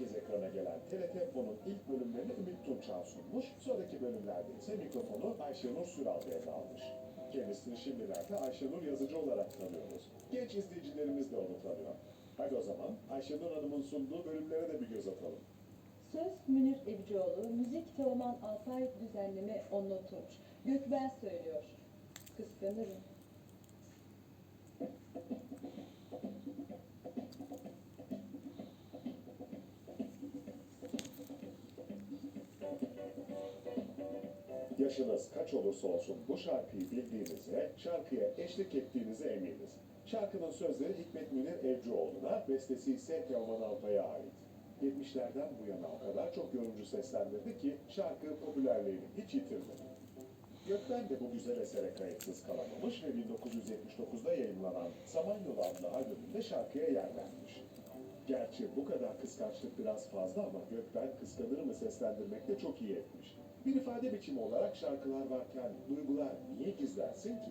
kez ekrana gelen TRT Fon'un ilk bölümlerini Ümit Tunçal sunmuş. Sonraki bölümlerde ise mikrofonu Ayşenur Süral devralmış. Kendisini şimdilerde Ayşenur Yazıcı olarak tanıyoruz. Genç izleyicilerimiz de onu tanıyor. Hadi o zaman Ayşenur Hanım'ın sunduğu bölümlere de bir göz atalım. Söz Münir Evcioğlu, müzik Teoman Alpay düzenleme Onno Tunç. Gökben söylüyor. Kıskanırım. Yaşınız kaç olursa olsun bu şarkıyı bildiğinize, şarkıya eşlik ettiğinize eminiz. Şarkının sözleri Hikmet Münir Evcioğlu'na, bestesi ise Teoman Alpay'a ait. 70'lerden bu yana o kadar çok yorumcu seslendirdi ki şarkı popülerliğini hiç yitirmedi. Gökmen de bu güzel esere kayıtsız kalamamış ve 1979'da yayınlanan Samanyolu adlı albümünde şarkıya yer vermiş. Gerçi bu kadar kıskançlık biraz fazla ama Gökmen kıskanır mı seslendirmekte çok iyi etmiş. Bir ifade biçimi olarak şarkılar varken duygular niye gizlensin ki?